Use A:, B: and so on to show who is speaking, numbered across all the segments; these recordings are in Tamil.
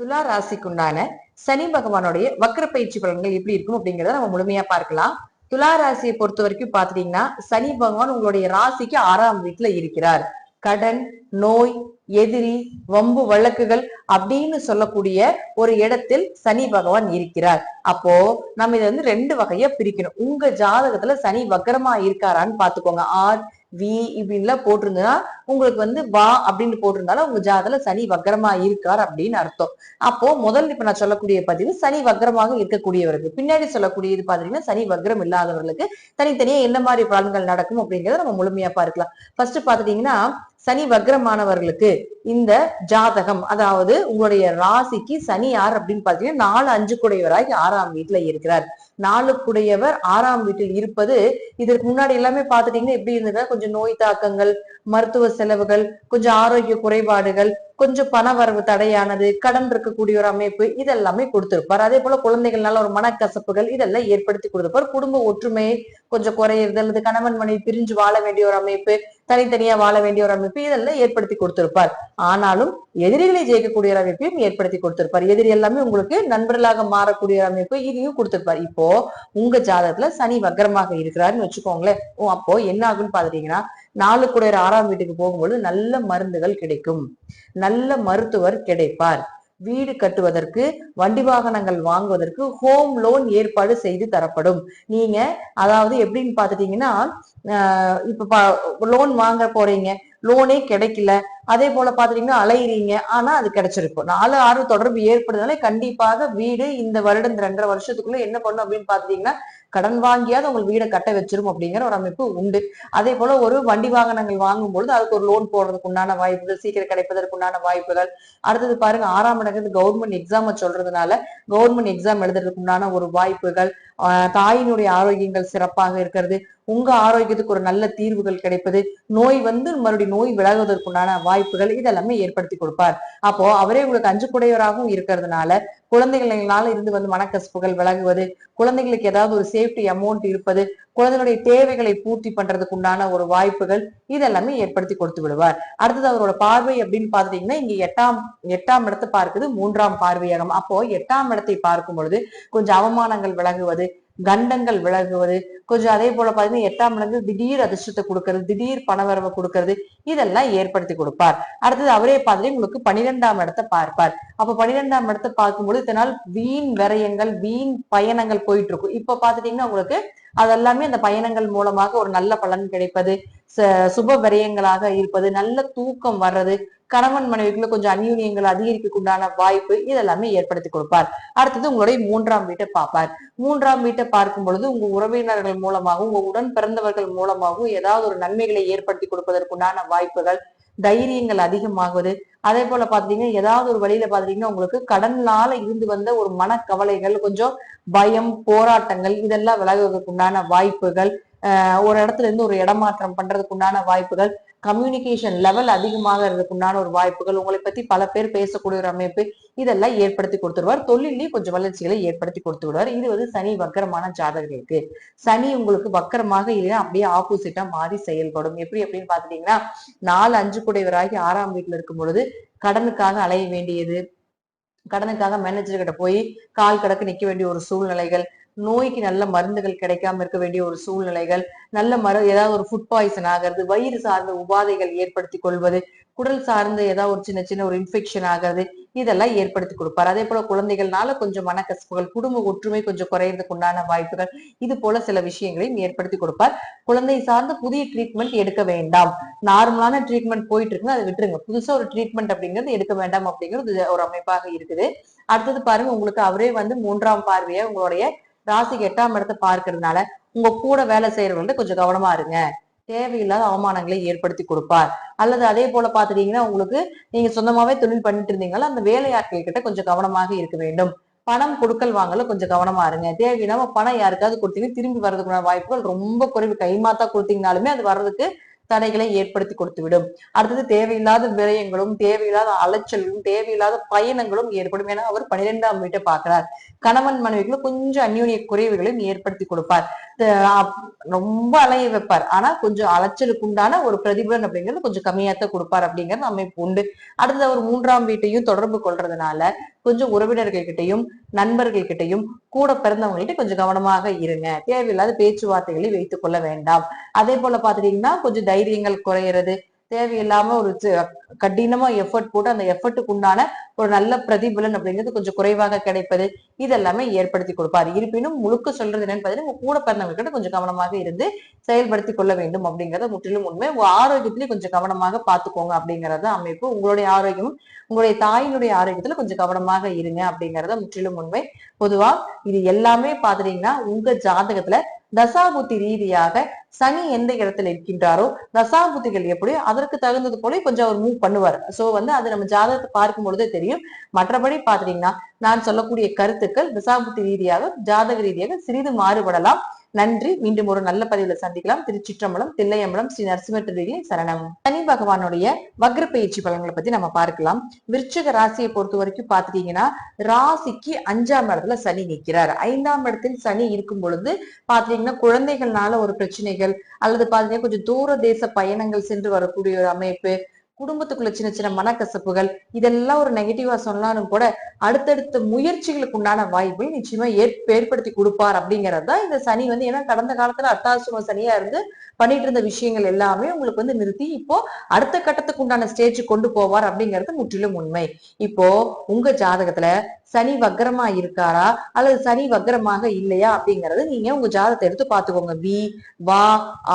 A: துலா ராசிக்குண்டான சனி பகவானுடைய வக்கர பயிற்சி பலன்கள் எப்படி இருக்கும் அப்படிங்கறத நம்ம முழுமையா பார்க்கலாம். துலா ராசியை பொறுத்த வரைக்கும் பாத்துட்டீங்கன்னா சனி பகவான் உங்களுடைய ராசிக்கு ஆறாம் வீட்டுல இருக்கிறார். கடன் நோய் எதிரி வம்பு வழக்குகள் அப்படின்னு சொல்லக்கூடிய ஒரு இடத்தில் சனி பகவான் இருக்கிறார். அப்போ நம்ம இதை வந்து ரெண்டு வகையா பிரிக்கணும். உங்க ஜாதகத்துல சனி வக்கரமா இருக்காரான்னு பாத்துக்கோங்க ஆர் வி இப்படின்லாம் போட்டிருந்ததுன்னா உங்களுக்கு வந்து வா அப்படின்னு போட்டிருந்தாலும் உங்க ஜாதகத்துல சனி வக்கரமா இருக்கார் அப்படின்னு அர்த்தம். அப்போ முதல்ல இப்ப நான் சொல்லக்கூடிய பதிவு சனி வக்கரமாக இருக்கக்கூடியவருக்கு. பின்னாடி சொல்லக்கூடியது பாத்தீங்கன்னா சனி வக்கரம் இல்லாதவர்களுக்கு தனித்தனியா என்ன மாதிரி பலன்கள் நடக்கும் அப்படிங்கறத நம்ம முழுமையா பார்க்கலாம். ஃபர்ஸ்ட் பாத்துட்டீங்கன்னா சனி வக்ரமானவர்களுக்கு இந்த ஜாதகம் அதாவது உங்களுடைய ராசிக்கு சனி யார் அப்படின்னு பாத்தீங்கன்னா நாலு அஞ்சு குடையவராகி ஆறாம் வீட்டுல இருக்கிறார். நாலு குடையவர் ஆறாம் வீட்டில் இருப்பது இதற்கு முன்னாடி எல்லாமே பாத்துட்டீங்கன்னா எப்படி இருந்ததுன்னா கொஞ்சம் நோய் தாக்கங்கள் மருத்துவ செலவுகள் கொஞ்சம் ஆரோக்கிய குறைபாடுகள் கொஞ்சம் பண வரவு தடையானது கடன் இருக்கக்கூடிய ஒரு அமைப்பு இதெல்லாமே கொடுத்திருப்பார். அதே போல குழந்தைகள்னால ஒரு மனக்கசப்புகள் இதெல்லாம் ஏற்படுத்தி கொடுத்திருப்பார். குடும்ப ஒற்றுமை கொஞ்சம் குறையிறது அல்லது கணவன் மனைவி பிரிஞ்சு வாழ வேண்டிய ஒரு அமைப்பு தனித்தனியா வாழ வேண்டிய ஒரு அமைப்பு இதெல்லாம் ஏற்படுத்தி கொடுத்திருப்பார். ஆனாலும் எதிரிகளை ஜெயிக்கக்கூடிய ஒரு அமைப்பையும் ஏற்படுத்தி கொடுத்திருப்பார். எதிரி எல்லாமே உங்களுக்கு நண்பர்களாக மாறக்கூடிய ஒரு அமைப்பு இதையும் கொடுத்திருப்பார். இப்போ உங்க ஜாதகத்துல சனி வக்கரமாக இருக்கிறாருன்னு வச்சுக்கோங்களேன். ஓ, அப்போ என்ன ஆகுன்னு பாத்துட்டீங்கன்னா நாலு கூட ஆறாம் வீட்டுக்கு போகும்போது நல்ல மருந்துகள் கிடைக்கும். நல்ல மருத்துவர் கிடைப்பார். வீடு கட்டுவதற்கு வண்டி வாகனங்கள் வாங்குவதற்கு ஹோம் லோன் ஏற்பாடு செய்து தரப்படும். நீங்க அதாவது எப்படின்னு பாத்துட்டீங்கன்னா இப்ப லோன் வாங்க போறீங்க. லோனே கிடைக்கல. அதே போல பாத்துட்டீங்கன்னா அலையிறீங்க. ஆனா அது கிடைச்சிருக்கும். நாலு ஆறு தொடர்பு ஏற்படுறதுனால கண்டிப்பாக வீடு இந்த வருடம் இந்த ரெண்டரை வருஷத்துக்குள்ள என்ன பண்ணும் அப்படின்னு பாத்துட்டீங்கன்னா கடன் வாங்கியாவது உங்களுக்கு வீடை கட்ட வச்சிரும் அப்படிங்கிற ஒரு அமைப்பு உண்டு. அதே போல ஒரு வண்டி வாகனங்கள் வாங்கும் பொழுது அதுக்கு ஒரு லோன் போடுறதுக்கு உண்டான வாய்ப்புகள் சீக்கிரம் கிடைப்பதற்கு உண்டான வாய்ப்புகள். அடுத்தது பாருங்க ஆறாம் இடங்கிறது கவர்மெண்ட் எக்ஸாம் சொல்றதுனால கவர்மெண்ட் எக்ஸாம் எழுதுறதுக்கு உண்டான ஒரு வாய்ப்புகள். தாயினுடைய ஆரோக்கியங்கள் சிறப்பாக இருக்கிறது. உங்க ஆரோக்கியத்துக்கு ஒரு நல்ல தீர்வுகள் கிடைப்பது. நோய் வந்து மறுபடியும் நோய் விலகுவதற்குண்டான வாய்ப்புகள் இதெல்லாமே ஏற்படுத்தி கொடுப்பார். அப்போ அவரே உங்களுக்கு அஞ்சு குடையவராகவும் இருக்கிறதுனால குழந்தைகளால இருந்து வந்து மனக்கசப்புகள் விலகுவது குழந்தைகளுக்கு ஏதாவது ஒரு சேஃப்டி அமௌண்ட் இருப்பது குழந்தைகளுடைய தேவைகளை பூர்த்தி பண்றதுக்கு உண்டான ஒரு வாய்ப்புகள் இதெல்லாமே ஏற்படுத்தி கொடுத்து விடுவார். அடுத்தது அவரோட பார்வை அப்படின்னு பாத்துட்டீங்கன்னா இங்க எட்டாம் எட்டாம் இடத்தை பார்க்குது மூன்றாம் பார்வையாகும். அப்போ எட்டாம் இடத்தை பார்க்கும் பொழுது கொஞ்சம் அவமானங்கள் விலகுவது கண்டங்கள் விலகுவது கொஞ்சம் அதே போல பாத்தீங்கன்னா எட்டாம் இடங்கள் திடீர் அதிர்ஷ்டத்தை கொடுக்கறது திடீர் பணவரவை கொடுக்கறது இதெல்லாம் ஏற்படுத்தி கொடுப்பார். அடுத்தது அவரே பார்த்துட்டு உங்களுக்கு பனிரெண்டாம் இடத்தை பார்ப்பார். அப்ப பனிரெண்டாம் இடத்தை பார்க்கும்போது இதனால் வீண் விரயங்கள் வீண் பயணங்கள் போயிட்டு இருக்கும் இப்ப பாத்துட்டீங்கன்னா உங்களுக்கு அதெல்லாமே அந்த பயணங்கள் மூலமாக ஒரு நல்ல பலன் கிடைப்பது ச- சுப விரயங்களாக இருப்பது நல்ல தூக்கம் வர்றது கணவன் மனைவிக்குள்ள கொஞ்சம் அந்யூன்யங்கள் அதிகரிக்கக்குண்டான உண்டான வாய்ப்பு இதெல்லாமே ஏற்படுத்தி கொடுப்பார். அடுத்தது உங்களுடைய மூன்றாம் வீட்டை பார்ப்பார். மூன்றாம் வீட்டை பார்க்கும் பொழுது உங்க உறவினர்கள் மூலமாகவும் உங்க உடன் பிறந்தவர்கள் மூலமாகவும் ஏதாவது ஒரு நன்மைகளை ஏற்படுத்தி கொடுப்பதற்குண்டான வாய்ப்புகள் தைரியங்கள் அதிகமாகுவது அதே போல பாத்தீங்கன்னா ஏதாவது ஒரு வழியில பாத்தீங்கன்னா உங்களுக்கு கடனால இருந்து வந்த ஒரு மனக்கவலைகள் கொஞ்சம் பயம் போராட்டங்கள் இதெல்லாம் விலகுவதற்குண்டான வாய்ப்புகள் ஆஹ் ஒரு இடத்துல இருந்து ஒரு இடமாற்றம் பண்றதுக்கு உண்டான வாய்ப்புகள் கம்யூனிகேஷன் லெவல் அதிகமாக இருக்கிறதுக்கு உண்டான ஒரு வாய்ப்புகள் உங்களை பத்தி பல பேர் பேசக்கூடிய ஒரு அமைப்பு இதெல்லாம் ஏற்படுத்தி கொடுத்துருவார் தொழிலையும் கொஞ்சம் வளர்ச்சிகளை ஏற்படுத்தி கொடுத்து விடுவார் இது வந்து சனி வக்கரமான ஜாதகர்களுக்கு. சனி உங்களுக்கு வக்கரமாக இல்லைன்னா அப்படியே ஆப்போசிட்டா மாறி செயல்படும். எப்படி அப்படின்னு பாத்துட்டீங்கன்னா நாலு அஞ்சு குடைவராகி ஆறாம் வீட்டுல இருக்கும் பொழுது கடனுக்காக அலைய வேண்டியது கடனுக்காக மேனேஜர் கிட்ட போய் கால் கடக்கு நிக்க வேண்டிய ஒரு சூழ்நிலைகள் நோய்க்கு நல்ல மருந்துகள் கிடைக்காம இருக்க வேண்டிய ஒரு சூழ்நிலைகள் நல்ல மரு ஏதாவது ஒரு ஃபுட் பாய்சன் ஆகிறது வயிறு சார்ந்த உபாதைகள் ஏற்படுத்தி கொள்வது குடல் சார்ந்த ஏதாவது ஒரு சின்ன சின்ன ஒரு இன்ஃபெக்ஷன் ஆகிறது இதெல்லாம் ஏற்படுத்தி கொடுப்பார். அதே போல குழந்தைகள்னால கொஞ்சம் மனக்கசப்புகள் குடும்ப ஒற்றுமை கொஞ்சம் குறையறதுக்கு உண்டான வாய்ப்புகள் இது போல சில விஷயங்களையும் ஏற்படுத்தி கொடுப்பார். குழந்தை சார்ந்த புதிய ட்ரீட்மெண்ட் எடுக்க வேண்டாம். நார்மலான ட்ரீட்மெண்ட் போயிட்டு இருக்குன்னு அதை விட்டுருங்க. புதுசா ஒரு ட்ரீட்மெண்ட் அப்படிங்கிறது எடுக்க வேண்டாம் அப்படிங்கிறது ஒரு அமைப்பாக இருக்குது. அடுத்தது பாருங்க உங்களுக்கு அவரே வந்து மூன்றாம் பார்வையை உங்களுடைய ராசிக்கு எட்டாம் இடத்தை பார்க்கறதுனால உங்க கூட வேலை செய்யறவங்கள்ட்ட கொஞ்சம் கவனமா இருங்க. தேவையில்லாத அவமானங்களை ஏற்படுத்தி கொடுப்பார். அல்லது அதே போல பாத்துட்டீங்கன்னா உங்களுக்கு நீங்க சொந்தமாவே தொழில் பண்ணிட்டு இருந்தீங்களா அந்த வேலையாட்கள் கிட்ட கொஞ்சம் கவனமாக இருக்க வேண்டும். பணம் கொடுக்கல் வாங்கல கொஞ்சம் கவனமா இருங்க. தேவையில்லாம பணம் யாருக்காவது கொடுத்தீங்கன்னா திரும்பி வர்றதுக்குள்ள வாய்ப்புகள் ரொம்ப குறைவு. கைமாத்தா கொடுத்தீங்கனாலுமே அது வர்றதுக்கு தடைகளை ஏற்படுத்தி கொடுத்து விடும் அடுத்தது தேவையில்லாத விரயங்களும் தேவையில்லாத அலைச்சலும் தேவையில்லாத பயணங்களும் ஏற்படும் என அவர் பன்னிரெண்டாம் வீட்டை பார்க்கிறார். கணவன் மனைவிகளும் கொஞ்சம் அந்யூனிய குறைவுகளையும் ஏற்படுத்தி கொடுப்பார். ரொம்ப அலைய வைப்பார். ஆனா கொஞ்சம் அலைச்சலுக்கு உண்டான ஒரு பிரதிபலன் அப்படிங்கிறது கொஞ்சம் கம்மியாத்தான் கொடுப்பார் அப்படிங்கிறது அமைப்பு உண்டு. அடுத்தது அவர் மூன்றாம் வீட்டையும் தொடர்பு கொள்றதுனால கொஞ்சம் உறவினர்கள் கிட்டையும் நண்பர்கள் கிட்டையும் கூட பிறந்தவங்கள்ட்ட கொஞ்சம் கவனமாக இருங்க. தேவையில்லாத பேச்சுவார்த்தைகளை வைத்துக் கொள்ள வேண்டாம். அதே போல பாத்துட்டீங்கன்னா கொஞ்சம் தைரியங்கள் குறையிறது. தேவையில்லாம ஒரு கடினமா எஃபர்ட் போட்டு அந்த எஃபர்ட்டுக்கு உண்டான ஒரு நல்ல பிரதிபலன் அப்படிங்கிறது கொஞ்சம் குறைவாக கிடைப்பது இதெல்லாமே ஏற்படுத்தி கொடுப்பார். இருப்பினும் முழுக்க சொல்றது என்னன்னு பார்த்தீங்கன்னா உங்க கூட பிறந்தவங்ககிட்ட கொஞ்சம் கவனமாக இருந்து செயல்படுத்தி கொள்ள வேண்டும் அப்படிங்கறத முற்றிலும் உண்மை. உங்க ஆரோக்கியத்திலயும் கொஞ்சம் கவனமாக பாத்துக்கோங்க அப்படிங்கறத அமைப்பு உங்களுடைய ஆரோக்கியமும் உங்களுடைய தாயினுடைய ஆரோக்கியத்துல கொஞ்சம் கவனமாக இருங்க அப்படிங்கறத முற்றிலும் உண்மை. பொதுவா இது எல்லாமே பாத்துட்டீங்கன்னா உங்க ஜாதகத்துல தசாபுத்தி ரீதியாக சனி எந்த இடத்துல இருக்கின்றாரோ தசாபுத்திகள் எப்படியோ அதற்கு தகுந்தது போல கொஞ்சம் அவர் மூவ் பண்ணுவார். சோ வந்து அது நம்ம ஜாதகத்தை பார்க்கும் பொழுதே தெரியும். மற்றபடி பாத்துட்டீங்கன்னா நான் சொல்லக்கூடிய கருத்துக்கள் தசாபுத்தி ரீதியாக ஜாதக ரீதியாக சிறிது மாறுபடலாம். நன்றி. மீண்டும் ஒரு நல்ல பதிவுல சந்திக்கலாம். திருச்சிற்றம்பலம் தில்லையம்பலம் ஸ்ரீ நரசிம்ம சரணம். சனி பகவானுடைய வக்ர பயிற்சி பலன்களை பத்தி நம்ம பார்க்கலாம். விருச்சக ராசியை பொறுத்த வரைக்கும் பாத்துட்டீங்கன்னா ராசிக்கு அஞ்சாம் இடத்துல சனி நிற்கிறார் ஐந்தாம் இடத்தில் சனி இருக்கும் பொழுது பாத்தீங்கன்னா குழந்தைகள்னால ஒரு பிரச்சனைகள் அல்லது பாத்தீங்கன்னா கொஞ்சம் தூர தேச பயணங்கள் சென்று வரக்கூடிய ஒரு அமைப்பு குடும்பத்துக்குள்ள சின்ன சின்ன மனக்கசப்புகள் இதெல்லாம் ஒரு நெகட்டிவா சொன்னாலும் கூட அடுத்தடுத்த முயற்சிகளுக்கு உண்டான வாய்ப்பை நிச்சயமா ஏற்படுத்தி கொடுப்பார் அப்படிங்கிறது தான் இந்த சனி வந்து. ஏன்னா கடந்த காலத்துல அட்டாசும சனியா இருந்து பண்ணிட்டு இருந்த விஷயங்கள் எல்லாமே உங்களுக்கு வந்து நிறுத்தி இப்போ அடுத்த கட்டத்துக்கு உண்டான ஸ்டேஜ் கொண்டு போவார் அப்படிங்கிறது முற்றிலும் உண்மை. இப்போ உங்க ஜாதகத்துல சனி வக்கரமா இருக்காரா? அல்லது சனி வக்கரமாக இல்லையா? அப்படிங்கறது நீங்க உங்க ஜாதகத்தை எடுத்து பாத்துக்கோங்க வி வா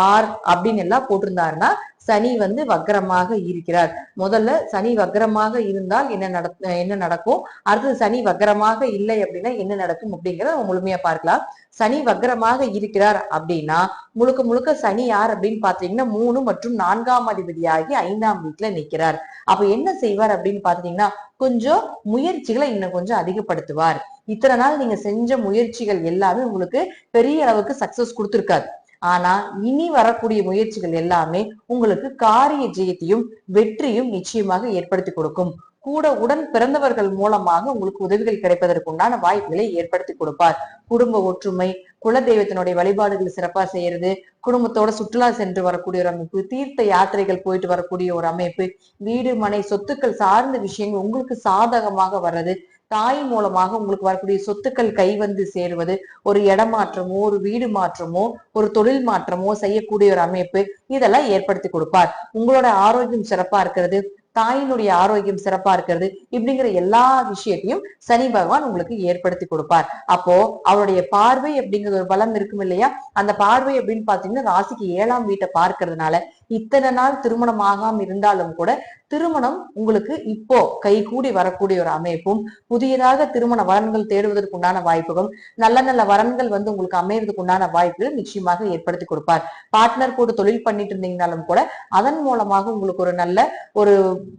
A: ஆர் அப்படின்னு எல்லாம் போட்டிருந்தாருன்னா சனி வந்து வக்கரமாக இருக்கிறார். முதல்ல சனி வக்கரமாக இருந்தால் என்ன நட என்ன நடக்கும்? அடுத்தது சனி வக்கரமாக இல்லை அப்படின்னா என்ன நடக்கும் அப்படிங்கிறத முழுமையா பார்க்கலாம். சனி வக்கரமாக இருக்கிறார் அப்படின்னா முழுக்க முழுக்க சனி யார் அப்படின்னு பாத்தீங்கன்னா மூணு மற்றும் நான்காம் அதிபதியாகி ஐந்தாம் வீட்டுல நிக்கிறார் அப்ப என்ன செய்வார் அப்படின்னு பாத்தீங்கன்னா கொஞ்சம் முயற்சிகளை இன்னும் கொஞ்சம் அதிகப்படுத்துவார். இத்தனை நாள் நீங்க செஞ்ச முயற்சிகள் எல்லாமே உங்களுக்கு பெரிய அளவுக்கு சக்சஸ் கொடுத்திருக்காது. ஆனா இனி வரக்கூடிய முயற்சிகள் எல்லாமே உங்களுக்கு காரிய ஜெயத்தையும் வெற்றியும் நிச்சயமாக ஏற்படுத்தி கொடுக்கும். கூட உடன் பிறந்தவர்கள் மூலமாக உங்களுக்கு உதவிகள் கிடைப்பதற்குண்டான வாய்ப்புகளை ஏற்படுத்தி கொடுப்பார். குடும்ப ஒற்றுமை குலதெய்வத்தினுடைய வழிபாடுகள் சிறப்பா செய்யறது குடும்பத்தோட சுற்றுலா சென்று வரக்கூடிய ஒரு அமைப்பு தீர்த்த யாத்திரைகள் போயிட்டு வரக்கூடிய ஒரு அமைப்பு வீடு மனை சொத்துக்கள் சார்ந்த விஷயங்கள் உங்களுக்கு சாதகமாக வர்றது தாய் மூலமாக உங்களுக்கு வரக்கூடிய சொத்துக்கள் கை வந்து சேருவது ஒரு இடமாற்றமோ ஒரு வீடு மாற்றமோ ஒரு தொழில் மாற்றமோ செய்யக்கூடிய ஒரு அமைப்பு இதெல்லாம் ஏற்படுத்தி கொடுப்பார். உங்களோட ஆரோக்கியம் சிறப்பா இருக்கிறது தாயினுடைய ஆரோக்கியம் சிறப்பா இருக்கிறது இப்படிங்கிற எல்லா விஷயத்தையும் சனி பகவான் உங்களுக்கு ஏற்படுத்தி கொடுப்பார். அப்போ அவருடைய பார்வை அப்படிங்கிற ஒரு பலம் இருக்கும் இல்லையா? அந்த பார்வை அப்படின்னு பாத்தீங்கன்னா ராசிக்கு ஏழாம் வீட்டை பார்க்கறதுனால இத்தனை நாள் திருமணம் ஆகாம இருந்தாலும் கூட திருமணம் உங்களுக்கு இப்போ கைகூடி வரக்கூடிய ஒரு அமைப்பும் புதியதாக திருமண வரன்கள் தேடுவதற்கு உண்டான வாய்ப்புகளும் நல்ல நல்ல வரன்கள் வந்து உங்களுக்கு அமையறதுக்கு உண்டான வாய்ப்புகள் நிச்சயமாக ஏற்படுத்தி கொடுப்பார். பார்ட்னர் கூட தொழில் பண்ணிட்டு இருந்தீங்கனாலும் கூட அதன் மூலமாக உங்களுக்கு ஒரு நல்ல ஒரு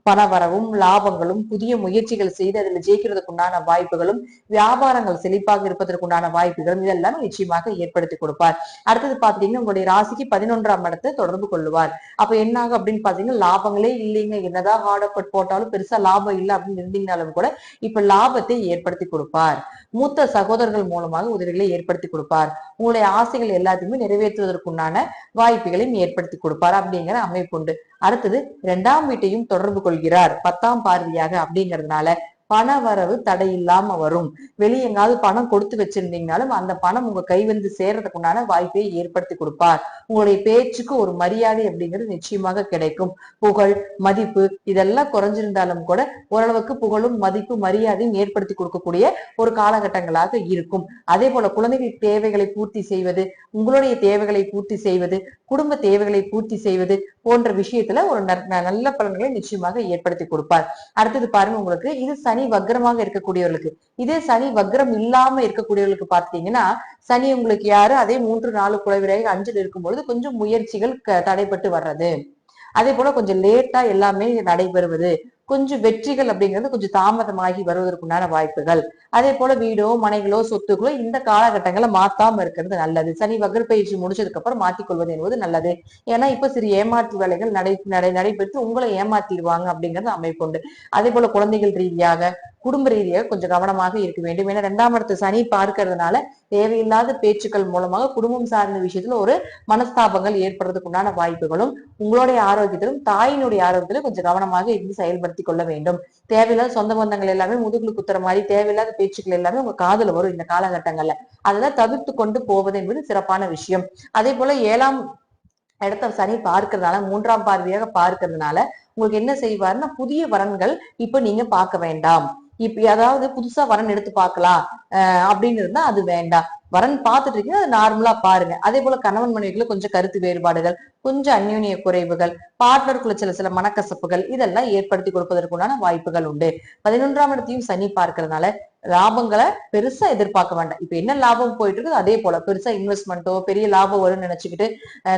A: பண வரவும் லாபங்களும் புதிய முயற்சிகள் செய்து அதில் ஜெயிக்கிறதுக்கு உண்டான வாய்ப்புகளும் வியாபாரங்கள் செழிப்பாக இருப்பதற்கு உண்டான வாய்ப்புகளும் இதெல்லாம் நிச்சயமாக ஏற்படுத்தி கொடுப்பார். அடுத்தது பாத்தீங்கன்னா உங்களுடைய ராசிக்கு பதினொன்றாம் இடத்தை தொடர்பு கொள்ளுவார். அப்ப என்ன ஆகும் அப்படின்னு பாத்தீங்கன்னா லாபங்களே இல்லைங்க. என்னதான் ஹார்ட் எஃபர்ட் போட்டாலும் பெருசா லாபம் இல்லை அப்படின்னு இருந்தீங்கனாலும் கூட இப்ப லாபத்தை ஏற்படுத்தி கொடுப்பார். மூத்த சகோதரர்கள் மூலமாக உதவிகளை ஏற்படுத்தி கொடுப்பார். உங்களுடைய ஆசைகள் எல்லாத்தையுமே நிறைவேற்றுவதற்குண்டான வாய்ப்புகளையும் ஏற்படுத்தி கொடுப்பார் அப்படிங்கிற அமைப்பு உண்டு. அடுத்தது இரண்டாம் வீட்டையும் தொடர்பு கொள்கிறார். பத்தாம் பார்வையாக அப்படிங்கறதுனால பண வரவு தடையில்லாம வரும். வெளியே எங்காவது பணம் கொடுத்து வச்சிருந்தீங்கனாலும் அந்த பணம் உங்க கை வந்து சேர்றதுக்கு உண்டான வாய்ப்பை ஏற்படுத்தி கொடுப்பார். உங்களுடைய பேச்சுக்கு ஒரு மரியாதை அப்படிங்கிறது நிச்சயமாக கிடைக்கும். புகழ் மதிப்பு இதெல்லாம் குறைஞ்சிருந்தாலும் கூட ஓரளவுக்கு புகழும் மதிப்பு மரியாதையும் ஏற்படுத்தி கொடுக்கக்கூடிய ஒரு காலகட்டங்களாக இருக்கும். அதே போல குழந்தைகள் தேவைகளை பூர்த்தி செய்வது உங்களுடைய தேவைகளை பூர்த்தி செய்வது குடும்ப தேவைகளை பூர்த்தி செய்வது போன்ற விஷயத்துல ஒரு நல்ல பலன்களை நிச்சயமாக ஏற்படுத்தி கொடுப்பார். அடுத்தது பாருங்க உங்களுக்கு இது சனி சனி வக்ரமாக இருக்கக்கூடியவர்களுக்கு. இதே சனி வக்ரம் இல்லாம இருக்கக்கூடியவர்களுக்கு பாத்தீங்கன்னா சனி உங்களுக்கு யாரு? அதே மூன்று நாலு குறைவிரைகள் அஞ்சில் இருக்கும் பொழுது கொஞ்சம் முயற்சிகள் தடைப்பட்டு வர்றது. அதே போல கொஞ்சம் லேட்டா எல்லாமே நடைபெறுவது. கொஞ்சம் வெற்றிகள் அப்படிங்கிறது கொஞ்சம் தாமதமாகி வருவதற்குண்டான வாய்ப்புகள். அதே போல வீடோ மனைகளோ சொத்துக்களோ இந்த காலகட்டங்களை மாத்தாம இருக்கிறது நல்லது. சனி வக்ர பயிற்சி முடிச்சதுக்கு அப்புறம் மாத்திக்கொள்வது என்பது நல்லது. ஏன்னா இப்ப சிறு ஏமாற்று வேலைகள் நடை நடை நடைபெற்று உங்களை ஏமாத்திடுவாங்க அப்படிங்கிறது அமைப்பு உண்டு. அதே போல குழந்தைகள் ரீதியாக குடும்ப ரீதியாக கொஞ்சம் கவனமாக இருக்க வேண்டும். ஏன்னா ரெண்டாம் இடத்து சனி பார்க்கறதுனால தேவையில்லாத பேச்சுக்கள் மூலமாக குடும்பம் சார்ந்த விஷயத்துல ஒரு மனஸ்தாபங்கள் ஏற்படுறதுக்கு உண்டான வாய்ப்புகளும் உங்களுடைய ஆரோக்கியத்திலும் தாயினுடைய ஆரோக்கியத்திலும் கொஞ்சம் கவனமாக இருந்து செயல்படுத்தி கொள்ள வேண்டும். தேவையில்லாத சொந்த பந்தங்கள் எல்லாமே முதுகுல குத்துற மாதிரி தேவையில்லாத பேச்சுக்கள் எல்லாமே உங்க காதல வரும் இந்த காலகட்டங்கள்ல. அதெல்லாம் தவிர்த்து கொண்டு போவது என்பது சிறப்பான விஷயம். அதே போல ஏழாம் இடத்த சனி பார்க்கறதுனால மூன்றாம் பார்வையாக பார்க்கறதுனால உங்களுக்கு என்ன செய்வாருன்னா புதிய வரன்கள் இப்ப நீங்க பார்க்க வேண்டாம். இப்ப அதாவது புதுசா வரன் எடுத்து பார்க்கலாம். அப்படின்னு இருந்தா அது வேண்டாம். வரன் பார்த்துட்டு இருக்கீங்க அது நார்மலா பாருங்க. அதே போல கணவன் மனைவிக்குள்ள கொஞ்சம் கருத்து வேறுபாடுகள். கொஞ்சம் அந்யூனிய குறைவுகள் பார்ட்னருக்குள்ள சில சில மனக்கசப்புகள் இதெல்லாம் ஏற்படுத்தி கொடுப்பதற்குண்டான வாய்ப்புகள் உண்டு. பதினொன்றாம் இடத்தையும் சனி பார்க்கறதுனால லாபங்களை பெருசா எதிர்பார்க்க வேண்டாம். இப்ப என்ன லாபம் போயிட்டு இருக்குது அதே போல பெருசா இன்வெஸ்ட்மெண்ட்டோ பெரிய லாபம் வரும்னு நினைச்சுக்கிட்டு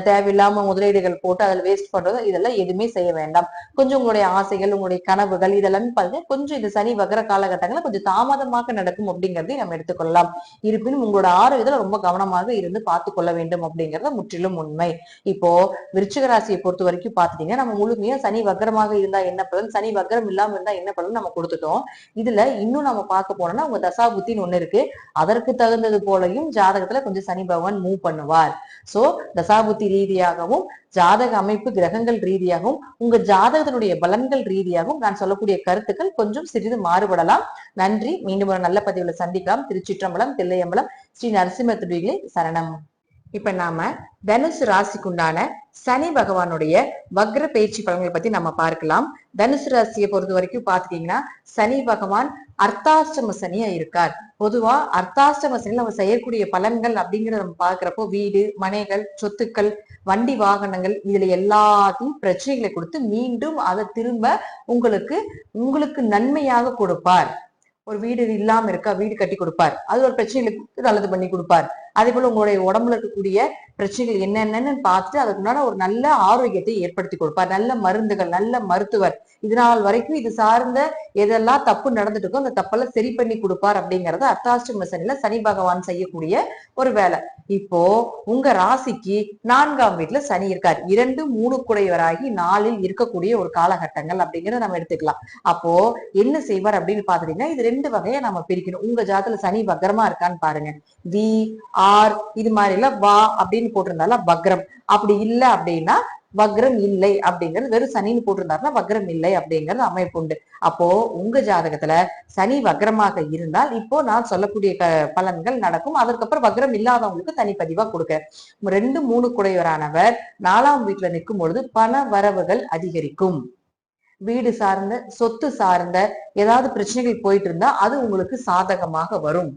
A: தேவையில்லாம முதலீடுகள் போட்டு அதில் வேஸ்ட் பண்றதோ இதெல்லாம் எதுவுமே செய்ய வேண்டாம். கொஞ்சம் உங்களுடைய ஆசைகள் உங்களுடைய கனவுகள் இதெல்லாமே பாருங்க. கொஞ்சம் இந்த சனி வகர காலகட்டங்களில் கொஞ்சம் தாமதமாக நடக்கும் அப்படிங்கறதையும் நம்ம எடுத்துக்கொள்ளலாம். இருப்பினும் உங்களோட ஆரோக்கியத்துல ரொம்ப கவனமாக இருந்து பார்த்து கொள்ள வேண்டும் அப்படிங்கறத முற்றிலும் உண்மை. இப்போ விருச்சிக ராசியை பொறுத்த வரைக்கும் பாத்துட்டீங்கன்னா நம்ம முழுமையா சனி வக்கரமாக இருந்தா என்ன பலன்? சனி வக்கரம் இல்லாம இருந்தா என்ன பலன் நம்ம கொடுத்துட்டோம்? இதுல இன்னும் நம்ம பார்க்க போனோம்னா உங்க தசா புத்தின்னு ஒண்ணு இருக்கு. அதற்கு தகுந்தது போலையும் ஜாதகத்துல கொஞ்சம் சனி பகவான் மூவ் பண்ணுவார். சோ தசாபுத்தி ரீதியாகவும் ஜாதக அமைப்பு கிரகங்கள் ரீதியாகவும் உங்க ஜாதகத்தினுடைய பலன்கள் ரீதியாகவும் நான் சொல்லக்கூடிய கருத்துக்கள் கொஞ்சம் சிறிது மாறுபடலாம். நன்றி. மீண்டும் ஒரு நல்ல பதிவுல சந்திக்கலாம். திருச்சிற்றம்பலம் தில்லையம்பலம் ஸ்ரீ நரசிம்ம துடிகளை சரணம். இப்ப நாம தனுசு ராசிக்குண்டான சனி பகவானுடைய வக்ர பயிற்சி பலன்களை பத்தி நம்ம பார்க்கலாம். தனுசு ராசியை பொறுத்த வரைக்கும் பாத்துட்டீங்கன்னா சனி பகவான் அர்த்தாஷ்டம சனியா இருக்கார். பொதுவா அர்த்தாஷ்டம சனியில் நம்ம செய்யக்கூடிய பலன்கள் அப்படிங்கிறத நம்ம பார்க்கிறப்போ வீடு மனைகள் சொத்துக்கள் வண்டி வாகனங்கள் இதுல எல்லாத்தையும் பிரச்சனைகளை கொடுத்து மீண்டும் அதை திரும்ப உங்களுக்கு உங்களுக்கு நன்மையாக கொடுப்பார். ஒரு வீடு இல்லாம இருக்கா? வீடு கட்டி கொடுப்பார். அது ஒரு பிரச்சனைகளுக்கு நல்லது பண்ணி கொடுப்பார். அதே போல உங்களுடைய உடம்புல இருக்கக்கூடிய பிரச்சனைகள் என்னென்னு பார்த்துட்டு அதுக்குண்டான ஒரு நல்ல ஆரோக்கியத்தை ஏற்படுத்தி கொடுப்பார். நல்ல மருந்துகள் நல்ல மருத்துவர். இதனால் வரைக்கும் இது சார்ந்த எதெல்லாம் தப்பு நடந்துட்டு இருக்கோ அந்த தப்பெல்லாம் சரி பண்ணி கொடுப்பார் அப்படிங்கறது அர்த்தாஷ்டம சனியில சனி பகவான் செய்யக்கூடிய ஒரு வேலை. இப்போ உங்க ராசிக்கு நான்காம் வீட்டுல சனி இருக்கார். இரண்டு மூணு குடையவராகி நாளில் இருக்கக்கூடிய ஒரு காலகட்டங்கள் அப்படிங்கறத நம்ம எடுத்துக்கலாம். அப்போ என்ன செய்வார் அப்படின்னு பாத்துட்டீங்கன்னா இது ரெண்டு வகையா நம்ம பிரிக்கணும். உங்க ஜாதத்துல சனி பக்ரமா இருக்கான்னு பாருங்க. வி ஆர் இது மாதிரி எல்லாம் வா அப்படின்னு போட்டிருந்தாலும் பக்ரம் அப்படி இல்ல அப்படின்னா வக்ரம் இல்லை அப்படிங்கிறது வெறும் சனின்னு போட்டிருந்தாருன்னா வக்ரம் இல்லை அப்படிங்கிறது அமைப்பு உண்டு. அப்போ உங்க ஜாதகத்துல சனி வக்ரமாக இருந்தால் இப்போ நான் சொல்லக்கூடிய பலன்கள் நடக்கும். அதற்கப்புறம் வக்ரம் இல்லாதவங்களுக்கு தனிப்பதிவா கொடுக்க. ரெண்டு மூணு குடையவரானவர் நாலாம் வீட்டுல நிற்கும் பொழுது பண வரவுகள் அதிகரிக்கும். வீடு சார்ந்த சொத்து சார்ந்த ஏதாவது பிரச்சனைகள் போயிட்டு இருந்தா அது உங்களுக்கு சாதகமாக வரும்.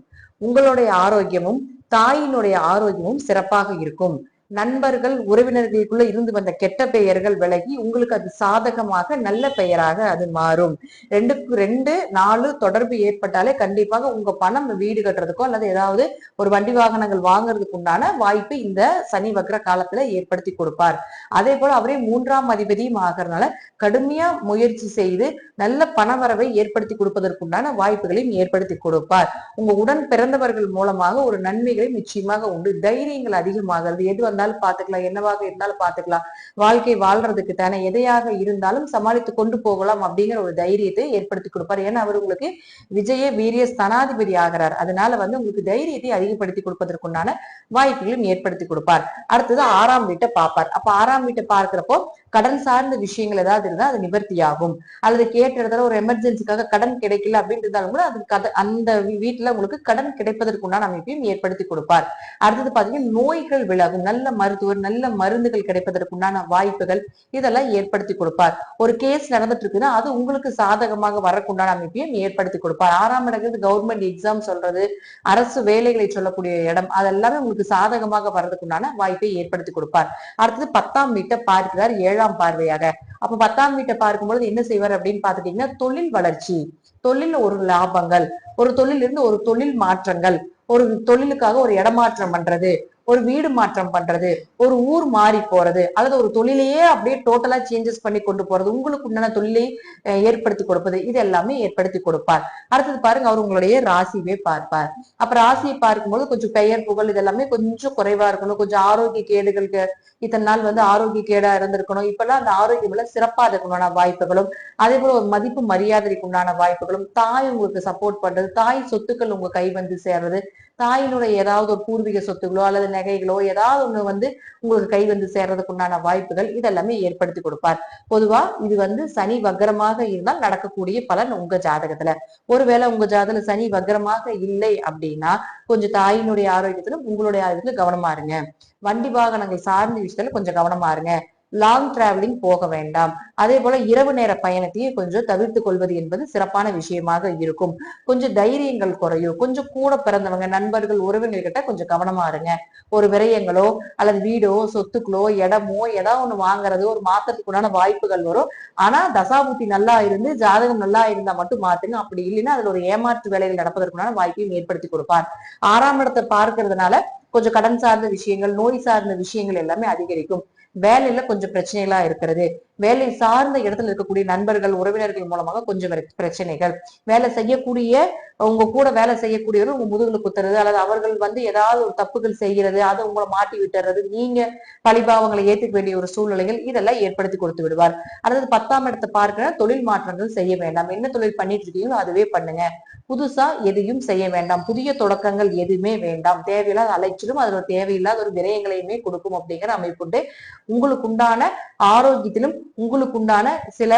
A: உங்களுடைய ஆரோக்கியமும் தாயினுடைய ஆரோக்கியமும் சிறப்பாக இருக்கும். நண்பர்கள் உறவினர்களுக்குள்ள இருந்து வந்த கெட்ட பெயர்கள் விலகி உங்களுக்கு அது சாதகமாக நல்ல பெயராக அது மாறும். ரெண்டுக்கு ரெண்டு நாலு தொடர்பு ஏற்பட்டாலே கண்டிப்பாக உங்க பணம் வீடு கட்டுறதுக்கோ அல்லது ஏதாவது ஒரு வண்டி வாகனங்கள் வாங்குறதுக்கு உண்டான வாய்ப்பு இந்த சனி வக்ர காலத்துல ஏற்படுத்தி கொடுப்பார். அதே போல அவரே மூன்றாம் அதிபதியும் ஆகிறதுனால கடுமையா முயற்சி செய்து நல்ல பணவரவை ஏற்படுத்தி கொடுப்பதற்குண்டான வாய்ப்புகளையும் ஏற்படுத்தி கொடுப்பார். உங்க உடன் பிறந்தவர்கள் மூலமாக ஒரு நன்மைகளை நிச்சயமாக உண்டு. தைரியங்கள் அதிகமாகிறது. எது இருந்தாலும் பாத்துக்கலாம் என்னவாக இருந்தாலும் பாத்துக்கலாம். வாழ்க்கை வாழ்றதுக்கு தானே எதையாக இருந்தாலும் சமாளித்து கொண்டு போகலாம் அப்படிங்கிற ஒரு தைரியத்தை ஏற்படுத்தி கொடுப்பார். ஏன்னா அவர் உங்களுக்கு விஜய வீரிய ஸ்தானாதிபதி ஆகிறார். அதனால வந்து உங்களுக்கு தைரியத்தை அதிகப்படுத்தி கொடுப்பதற்குண்டான வாய்ப்புகளையும் ஏற்படுத்தி கொடுப்பார். அடுத்தது ஆறாம் வீட்டை பார்ப்பார். அப்ப ஆறாம் வீட்டை பார்க்கிறப்போ கடன் சார்ந்த விஷயங்கள் ஏதாவது இருந்தால் அது நிவர்த்தியாகும். அல்லது கேட்ட இடத்துல ஒரு எமர்ஜென்சிக்காக கடன் கிடைக்கல அப்படின்னு இருந்தாலும் கூட அது கத அந்த வீட்டில் உங்களுக்கு கடன் கிடைப்பதற்குண்டான அமைப்பையும் ஏற்படுத்தி கொடுப்பார். அடுத்தது பார்த்தீங்கன்னா நோய்கள் விலகும் நல்ல மருத்துவர் நல்ல மருந்துகள் கிடைப்பதற்குண்டான வாய்ப்புகள் இதெல்லாம் ஏற்படுத்தி கொடுப்பார். ஒரு கேஸ் நடந்துட்டு இருக்குன்னா அது உங்களுக்கு சாதகமாக வரக்குண்டான அமைப்பையும் ஏற்படுத்தி கொடுப்பார். ஆறாம் இடங்கிறது கவர்மெண்ட் எக்ஸாம் சொல்றது அரசு வேலைகளை சொல்லக்கூடிய இடம் அதெல்லாமே உங்களுக்கு சாதகமாக வர்றதுக்குண்டான வாய்ப்பை ஏற்படுத்தி கொடுப்பார். அடுத்தது பத்தாம் வீட்டை பார்க்கிறார் ஏழாம் பார்வையாக. அப்ப பத்தாம் வீட்டை பார்க்கும்பொழுது என்ன செய்வார் அப்படின்னு பாத்துட்டீங்கன்னா தொழில் வளர்ச்சி தொழில் ஒரு லாபங்கள் ஒரு தொழில் இருந்து ஒரு தொழில் மாற்றங்கள் ஒரு தொழிலுக்காக ஒரு இடமாற்றம் பண்றது ஒரு வீடு மாற்றம் பண்றது ஒரு ஊர் மாறி போறது அல்லது ஒரு தொழிலையே அப்படியே டோட்டலா சேஞ்சஸ் பண்ணி கொண்டு போறது உங்களுக்கு உண்டான தொழிலை ஏற்படுத்தி கொடுப்பது இது எல்லாமே ஏற்படுத்தி கொடுப்பார். அடுத்தது பாருங்க அவர் உங்களுடைய ராசியவே பார்ப்பார். அப்ப ராசியை பார்க்கும்போது கொஞ்சம் பெயர் புகழ் இதெல்லாமே கொஞ்சம் குறைவா இருக்கணும் கொஞ்சம் ஆரோக்கிய கேடுகளுக்கு இத்தனை நாள் வந்து ஆரோக்கிய கேடா இருந்திருக்கணும். இப்பெல்லாம் அந்த ஆரோக்கியம் எல்லாம் சிறப்பா இருக்கணும்னா வாய்ப்புகளும் அதே போல ஒரு மதிப்பு மரியாதைக்கு உண்டான வாய்ப்புகளும் தாய் உங்களுக்கு சப்போர்ட் பண்றது தாய் சொத்துக்கள் உங்க கை வந்து சேர்றது தாயினுடைய ஏதாவது ஒரு பூர்வீக சொத்துகளோ அல்லது நகைகளோ ஏதாவது ஒண்ணு வந்து உங்களுக்கு கை வந்து சேர்றதுக்கு உண்டான வாய்ப்புகள் இதெல்லாமே ஏற்படுத்தி கொடுப்பார். பொதுவா இது வந்து சனி வக்கரமாக இருந்தால் நடக்கக்கூடிய பலன் உங்க ஜாதகத்துல. ஒருவேளை உங்க ஜாதகத்துல சனி வக்கரமாக இல்லை அப்படின்னா கொஞ்சம் தாயினுடைய ஆரோக்கியத்துல உங்களுடைய ஆரோக்கியத்துல கவனமா இருங்க. வண்டி வாகனங்கள் சார்ந்த விஷயத்துல கொஞ்சம் கவனமா இருங்க. லாங் டிராவலிங் போக வேண்டாம். அதே போல இரவு நேர பயணத்தையும் கொஞ்சம் தவிர்த்து கொள்வது என்பது சிறப்பான விஷயமாக இருக்கும். கொஞ்சம் தைரியங்கள் குறையும் கொஞ்சம் கூட பிறந்தவங்க நண்பர்கள் உறவினர்கள் கிட்ட கொஞ்சம் கவனமா இருங்க. ஒரு விரயங்களோ அல்லது வீடோ சொத்துக்களோ இடமோ ஏதாவது ஒண்ணு வாங்குறது ஒரு மாத்திரத்துக்குண்டான வாய்ப்புகள் வரும். ஆனா தசாபுத்தி நல்லா இருந்து ஜாதகம் நல்லா இருந்தா மட்டும் மாத்துங்க. அப்படி இல்லைன்னா அதுல ஒரு ஏமாற்று வேலைகள் நடப்பதற்குண்டான வாய்ப்பையும் ஏற்படுத்தி கொடுப்பார். ஆறாம் இடத்தை பார்க்கறதுனால கொஞ்சம் கடன் சார்ந்த விஷயங்கள் நோய் சார்ந்த விஷயங்கள் எல்லாமே அதிகரிக்கும். வேலையில கொஞ்சம் பிரச்சனைகளா இருக்கிறது. வேலை சார்ந்த இடத்துல இருக்கக்கூடிய நண்பர்கள் உறவினர்கள் மூலமாக கொஞ்சம் பிரச்சனைகள். வேலை செய்யக்கூடிய உங்க கூட வேலை செய்யக்கூடியவர் உங்க முதுகுல குத்துறது அல்லது அவர்கள் வந்து ஏதாவது ஒரு தப்புகள் செய்கிறது அதை உங்களை மாட்டி விட்டுறது நீங்க பழிபாவங்களை ஏத்துக்க வேண்டிய ஒரு சூழ்நிலைகள் இதெல்லாம் ஏற்படுத்தி கொடுத்து விடுவார். அடுத்தது பத்தாம் இடத்தை பார்க்கிற தொழில் மாற்றங்கள் செய்ய வேண்டாம். என்ன தொழில் பண்ணிட்டு இருக்கீங்களோ அதுவே பண்ணுங்க. புதுசா எதையும் செய்ய வேண்டாம். புதிய தொடக்கங்கள் எதுவுமே வேண்டாம். தேவையில்லாத அலைச்சலும் அதுல தேவையில்லாத ஒரு விரயங்களையுமே கொடுக்கும் அப்படிங்கிற அமைப்புண்டு உங்களுக்கு உண்டான ஆரோக்கியத்திலும் உங்களுக்கு உண்டான சில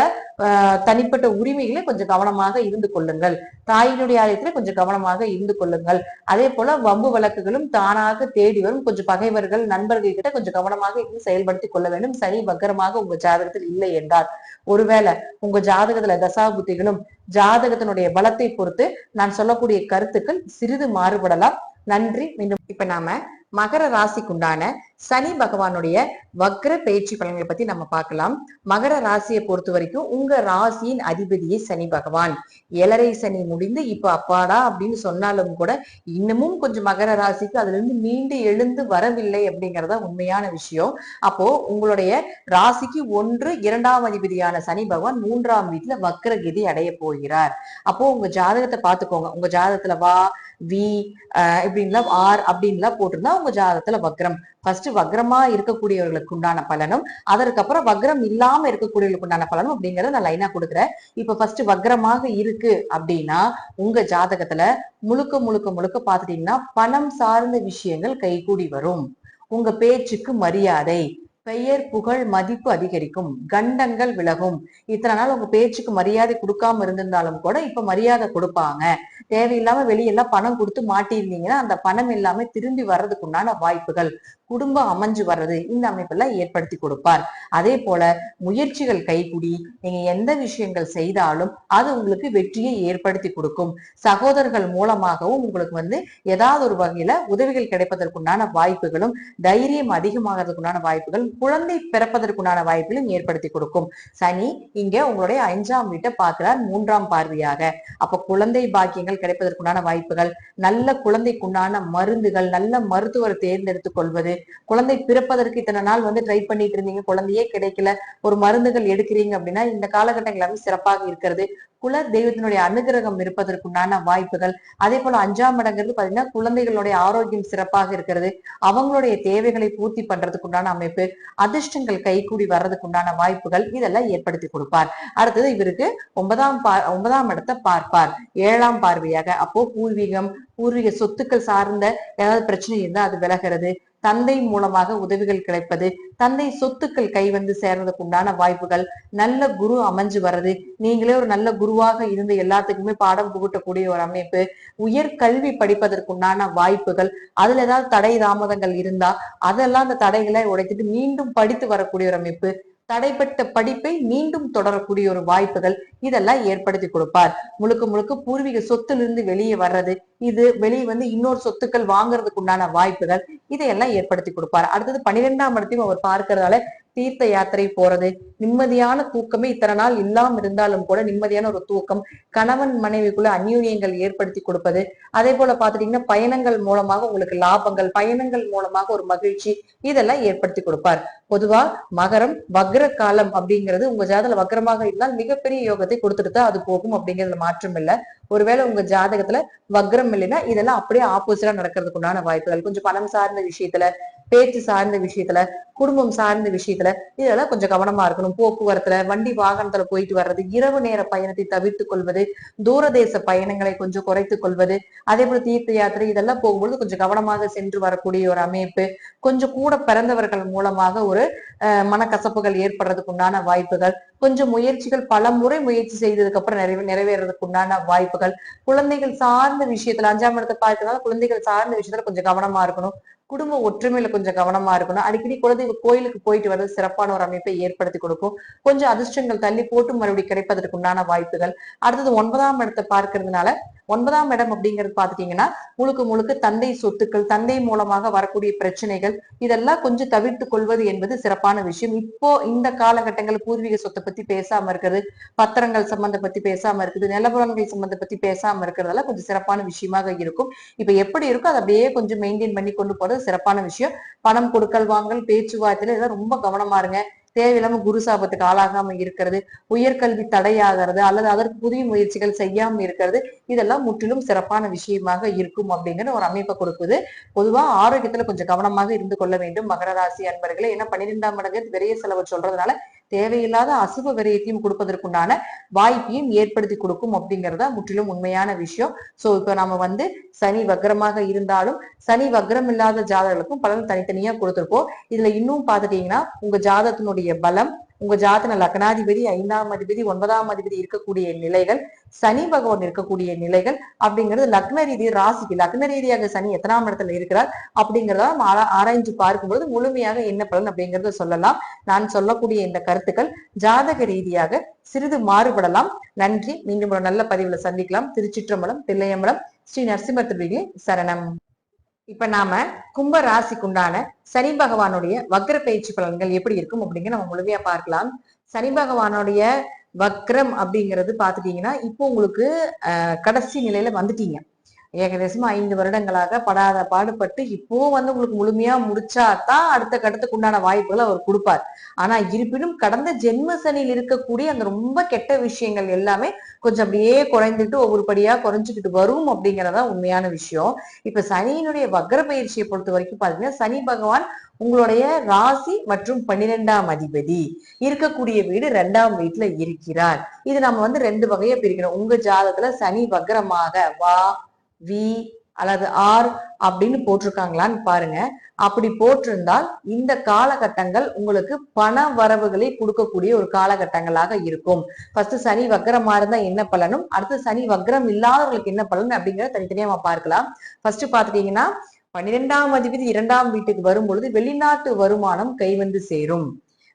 A: தனிப்பட்ட உரிமைகளை கொஞ்சம் கவனமாக இருந்து கொள்ளுங்கள். தாயினுடைய ஆலயத்துல கொஞ்சம் கவனமாக இருந்து கொள்ளுங்கள். அதே போல வம்பு வழக்குகளும் தானாக தேடி வரும். கொஞ்சம் பகைவர்கள் நண்பர்கள் கிட்ட கொஞ்சம் கவனமாக இருந்து செயல்படுத்தி கொள்ள வேண்டும். சனி வக்கரமாக உங்க ஜாதகத்தில் இல்லை என்றால். ஒருவேளை உங்க ஜாதகத்துல தசாபுத்திகளும் ஜாதகத்தினுடைய பலத்தை பொறுத்து நான் சொல்லக்கூடிய கருத்துக்கள் சிறிது மாறுபடலாம். நன்றி. மீண்டும் இப்ப நாம மகர ராசிக்குண்டான சனி பகவானுடைய வக்ர பயிற்சி பலன்களை பத்தி நம்ம பார்க்கலாம். மகர ராசியை பொறுத்த வரைக்கும் உங்க ராசியின் அதிபதியே சனி பகவான். ஏழரை சனி முடிந்து இப்ப அப்பாடா அப்படின்னு சொன்னாலும் கூட இன்னமும் கொஞ்சம் மகர ராசிக்கு அதுல இருந்து மீண்டு எழுந்து வரவில்லை அப்படிங்கறத உண்மையான விஷயம். அப்போ உங்களுடைய ராசிக்கு ஒன்று இரண்டாம் அதிபதியான சனி பகவான் மூன்றாம் வீட்டுல வக்ரகதி அடைய போகிறார். அப்போ உங்க ஜாதகத்தை பாத்துக்கோங்க உங்க ஜாதகத்துல வா வி அஹ் இப்படின்லாம் ஆர் அப்படின்லாம் போட்டிருந்தா உங்க ஜாதகத்துல வக்ரம். ஃபர்ஸ்ட் வக்ரமா இருக்கக்கூடியவர்களுக்கு உண்டான பலனும் அதற்கப்புறம் வக்ரம் இல்லாம இருக்கக்கூடியவர்களுக்கு உண்டான பலனும் அப்படிங்கறத நான் லைனா கொடுக்குறேன். இப்ப ஃபர்ஸ்ட் வக்ரமாக இருக்கு அப்படின்னா உங்க ஜாதகத்துல முழுக்க முழுக்க முழுக்க பாத்துட்டீங்கன்னா பணம் சார்ந்த விஷயங்கள் கைகூடி வரும். உங்க பேச்சுக்கு மரியாதை பெயர் புகழ் மதிப்பு அதிகரிக்கும். கண்டங்கள் விலகும். இத்தனை நாள் உங்க பேச்சுக்கு மரியாதை கொடுக்காம இருந்திருந்தாலும் கூட இப்ப மரியாதை கொடுப்பாங்க. தேவையில்லாம வெளியெல்லாம் பணம் கொடுத்து மாட்டியிருந்தீங்கன்னா அந்த பணம் எல்லாமே திரும்பி வர்றதுக்கு உண்டான வாய்ப்புகள். குடும்பம் அமைஞ்சு வர்றது இந்த அமைப்பெல்லாம் ஏற்படுத்தி கொடுப்பார். அதே போல முயற்சிகள் கைகூடி நீங்க எந்த விஷயங்கள் செய்தாலும் அது உங்களுக்கு வெற்றியை ஏற்படுத்தி கொடுக்கும். சகோதரர்கள் மூலமாகவும் உங்களுக்கு வந்து ஏதாவது ஒரு வகையில உதவிகள் கிடைப்பதற்குண்டான வாய்ப்புகளும் தைரியம் அதிகமாகிறதுக்குண்டான வாய்ப்புகள் குழந்தை பிறப்பதற்குண்டான வாய்ப்புகளும் ஏற்படுத்தி கொடுக்கும். சனி இங்க உங்களுடைய அஞ்சாம் வீட்டை பார்க்கிறார் மூன்றாம் பார்வையாக. அப்ப குழந்தை பாக்கியங்கள் கிடைப்பதற்குண்டான வாய்ப்புகள் நல்ல குழந்தைக்குண்டான மருந்துகள் நல்ல மருத்துவரை தேர்ந்தெடுத்துக் கொள்வது குழந்தை பிறப்பதற்கு இத்தனை நாள் வந்து ட்ரை பண்ணிட்டு இருந்தீங்க. குழந்தையே கிடைக்கல. ஒரு மருந்துகள் எடுக்கிறீங்க அப்படின்னா இந்த காலகட்டங்கள் எல்லாமே சிறப்பாக இருக்கிறது. குல தெய்வத்தினுடைய அனுகிரகம் இருப்பதற்குண்டான வாய்ப்புகள். அதே போல அஞ்சாம் இடங்கிறது பாத்தீங்கன்னா குழந்தைகளுடைய ஆரோக்கியம் சிறப்பாக இருக்கிறது. அவங்களுடைய தேவைகளை பூர்த்தி பண்றதுக்குண்டான அமைப்பு அதிர்ஷ்டங்கள் கைகூடி வர்றதுக்கு உண்டான வாய்ப்புகள் இதெல்லாம் ஏற்படுத்தி கொடுப்பார். அடுத்தது இவருக்கு ஒன்பதாம் பா ஒன்பதாம் இடத்தை பார்ப்பார். ஏழாம் பார்வையாக. அப்போ பூர்வீகம் பூர்வீக சொத்துக்கள் சார்ந்த ஏதாவது பிரச்சனை இருந்தா அது விலகிறது. தந்தை மூலமாக உதவிகள் கிடைப்பது தந்தை சொத்துக்கள் கை வந்து சேர்றதுக்கு உண்டான வாய்ப்புகள் நல்ல குரு அமைஞ்சு வர்றது நீங்களே ஒரு நல்ல குருவாக இருந்து எல்லாத்துக்குமே பாடம் புகட்டக்கூடிய ஒரு அமைப்பு உயர் கல்வி படிப்பதற்குண்டான வாய்ப்புகள் அதுல ஏதாவது தடை தாமதங்கள் இருந்தா அதெல்லாம் அந்த தடைகளை உடைத்துட்டு மீண்டும் படித்து வரக்கூடிய ஒரு அமைப்பு தடைப்பட்ட படிப்பை மீண்டும் தொடரக்கூடிய ஒரு வாய்ப்புகள் இதெல்லாம் ஏற்படுத்தி கொடுப்பார். முழுக்க முழுக்க பூர்வீக சொத்திலிருந்து வெளியே வர்றது இது வெளியே வந்து இன்னொரு சொத்துக்கள் வாங்குறதுக்கு உண்டான வாய்ப்புகள் இதையெல்லாம் ஏற்படுத்தி கொடுப்பார். அடுத்தது பன்னிரெண்டாம் இடத்தையும் அவர் பார்க்கறதால தீர்த்த யாத்திரை போறது நிம்மதியான தூக்கமே இத்தனை நாள் இல்லாம இருந்தாலும் கூட நிம்மதியான ஒரு தூக்கம் கணவன் மனைவிக்குள்ள அந்யூன்யங்கள் ஏற்படுத்தி கொடுப்பது அதே போல பாத்துட்டீங்கன்னா பயணங்கள் மூலமாக உங்களுக்கு லாபங்கள் பயணங்கள் மூலமாக ஒரு மகிழ்ச்சி இதெல்லாம் ஏற்படுத்தி கொடுப்பார். பொதுவா மகரம் வக்ர காலம் அப்படிங்கிறது உங்க ஜாதகத்துல வக்ரமாக இருந்தால் மிகப்பெரிய யோகத்தை கொடுத்துட்டு தான் அது போகும் அப்படிங்கிறதுல மாற்றம் இல்ல. ஒருவேளை உங்க ஜாதகத்துல வக்ரம் இல்லைன்னா இதெல்லாம் அப்படியே ஆப்போசிட்டா நடக்கிறதுக்கு உண்டான வாய்ப்புகள் கொஞ்சம் பணம் சார்ந்த விஷயத்துல பேச்சு சார்ந்த விஷயத்துல குடும்பம் சார்ந்த விஷயத்துல இதெல்லாம் கொஞ்சம் கவனமா இருக்கணும். போக்குவரத்துல வண்டி வாகனத்துல போயிட்டு வர்றது இரவு நேர பயணத்தை தவிர்த்துக் கொள்வது தூரதேச பயணங்களை கொஞ்சம் குறைத்துக் கொள்வது அதே போல தீர்த்த யாத்திரை இதெல்லாம் போகும்பொழுது கொஞ்சம் கவனமாக சென்று வரக்கூடிய ஒரு அமைப்பு கொஞ்சம் கூட பிறந்தவர்கள் மூலமாக ஒரு அஹ், மனக்கசப்புகள் ஏற்படுறதுக்கு உண்டான வாய்ப்புகள் கொஞ்சம் முயற்சிகள் பல முறை முயற்சி செய்ததுக்கு அப்புறம் நிறைவே நிறைவேறதுக்கு உண்டான வாய்ப்புகள் குழந்தைகள் சார்ந்த விஷயத்துல அஞ்சாம் இடத்தை பார்க்கறதுனால குழந்தைகள் சார்ந்த விஷயத்துல கொஞ்சம் கவனமா இருக்கணும். குடும்ப ஒற்றுமையில கொஞ்சம் கவனமா இருக்கணும். அடிக்கடி குழந்தைங்க கோயிலுக்கு போயிட்டு வர்றது சிறப்பான ஒரு அமைப்பை ஏற்படுத்தி கொடுக்கும். கொஞ்சம் அதிர்ஷ்டங்கள் தள்ளி போட்டு மறுபடியும் கிடைப்பதற்கு உண்டான வாய்ப்புகள். அடுத்தது ஒன்பதாம் இடத்தை பார்க்கறதுனால ஒன்பதாம் இடம் அப்படிங்கிறது பாத்துட்டீங்கன்னா முழுக்க முழுக்க தந்தை சொத்துக்கள் தந்தை மூலமாக வரக்கூடிய பிரச்சனைகள் இதெல்லாம் கொஞ்சம் தவிர்த்து கொள்வது என்பது சிறப்பான விஷயம். இப்போ இந்த காலகட்டங்கள் பூர்வீக சொத்தை பத்தி பேசாம இருக்கிறது பத்திரங்கள் சம்பந்த பத்தி பேசாம இருக்குது நிலபுலன்கள் சம்பந்த பத்தி பேசாம இருக்கிறதெல்லாம் கொஞ்சம் சிறப்பான விஷயமாக இருக்கும். இப்ப எப்படி இருக்கோ அதை அப்படியே கொஞ்சம் மெயின்டைன் பண்ணி கொண்டு போறது சிறப்பான விஷயம். பணம் கொடுக்கல் வாங்கல் பேச்சுவார்த்தையில இதெல்லாம் ரொம்ப கவனமா இருங்க. தேவையில்லாம குரு சாபத்துக்கு ஆளாகாம இருக்கிறது உயர்கல்வி தடையாகிறது அல்லது அதற்கு புதிய முயற்சிகள் செய்யாம இருக்கிறது இதெல்லாம் முற்றிலும் சிறப்பான விஷயமாக இருக்கும் அப்படிங்கிற ஒரு அமைப்பை கொடுக்குது. பொதுவா ஆரோக்கியத்துல கொஞ்சம் கவனமாக இருந்து கொள்ள வேண்டும். மகர ராசி அன்பர்களே ஏன்னா பன்னிரெண்டாம் மடங்கு விரைய செலவு சொல்றதுனால தேவையில்லாத அசுப விரயத்தையும் கொடுப்பதற்குண்டான வாய்ப்பையும் ஏற்படுத்தி கொடுக்கும் அப்படிங்கறத முற்றிலும் உண்மையான விஷயம். சோ இப்ப நாம வந்து சனி வக்ரமாக இருந்தாலும் சனி வக்ரம் இல்லாத ஜாதகர்களுக்கும் பலன் தனித்தனியா கொடுத்திருப்போம். இதுல இன்னும் பாத்துட்டீங்கன்னா உங்க ஜாதகத்தினுடைய பலம் உங்க ஜாதன லக்னாதிபதி ஐந்தாம் அதிபதி ஒன்பதாம் அதிபதி இருக்கக்கூடிய நிலைகள் சனி பகவான் இருக்கக்கூடிய நிலைகள் அப்படிங்கிறது லக்ன ரீதி ராசிக்கு லக்ன ரீதியாக சனி எத்தனாம் இடத்துல இருக்கிறார் அப்படிங்கிறத நம்ம ஆராய்ஞ்சு பார்க்கும்போது முழுமையாக என்ன பலன் அப்படிங்கறத சொல்லலாம். நான் சொல்லக்கூடிய இந்த கருத்துக்கள் ஜாதக ரீதியாக சிறிது மாறுபடலாம். நன்றி. மீண்டும் ஒரு நல்ல பதிவுல சந்திக்கலாம். திருச்சிற்றம்பலம் தில்லையம்பலம் ஸ்ரீ நரசிம்மர் சரணம். இப்ப நாம கும்ப ராசிக்குண்டான சனி பகவானுடைய வக்ர பயிற்சி பலன்கள் எப்படி இருக்கும் அப்படிங்கிற நம்ம முழுமையா பார்க்கலாம். சனி பகவானுடைய வக்ரம் அப்படிங்கிறது பாத்துட்டீங்கன்னா இப்போ உங்களுக்கு கடைசி நிலையில வந்துட்டீங்க. ஏகதேசமா ஐந்து வருடங்களாக படாத பாடுபட்டு இப்போ வந்து உங்களுக்கு முழுமையா முடிச்சா தான் அடுத்த கட்டத்துக்கு உண்டான வாய்ப்புகளை அவர் கொடுப்பார். ஆனா இருப்பினும் கடந்த ஜென்ம சனியில் இருக்கக்கூடிய அந்த ரொம்ப கெட்ட விஷயங்கள் எல்லாமே கொஞ்சம் அப்படியே குறைந்துட்டு ஒவ்வொரு படியா குறைஞ்சுக்கிட்டு வரும் அப்படிங்கறதா உண்மையான விஷயம். இப்ப சனியினுடைய வக்ர பயிற்சியை பொறுத்த வரைக்கும் பாத்தீங்கன்னா சனி பகவான் உங்களுடைய ராசி மற்றும் பன்னிரெண்டாம் அதிபதி இருக்கக்கூடிய வீடு ரெண்டாம் வீட்டுல இருக்கிறார். இது நம்ம வந்து ரெண்டு வகையா பிரிக்கணும். உங்க ஜாதகத்துல சனி வக்ரமாக வா வி அல்லது ஆர் அப்படின்னு போட்டிருக்காங்களான்னு பாருங்க. அப்படி போட்டிருந்தால் இந்த காலகட்டங்கள் உங்களுக்கு பண வரவுகளை கொடுக்கக்கூடிய ஒரு காலகட்டங்களாக இருக்கும். ஃபர்ஸ்ட் சனி வக்கரமா இருந்தா என்ன பலனும் அடுத்து சனி வக்கரம் இல்லாதவர்களுக்கு என்ன பலன் அப்படிங்கிறத தனித்தனியா நம்ம பார்க்கலாம். ஃபர்ஸ்ட் பாத்துட்டீங்கன்னா பன்னிரெண்டாம் அதிபதி இரண்டாம் வீட்டுக்கு வரும் பொழுது வெளிநாட்டு வருமானம் கைவந்து சேரும்.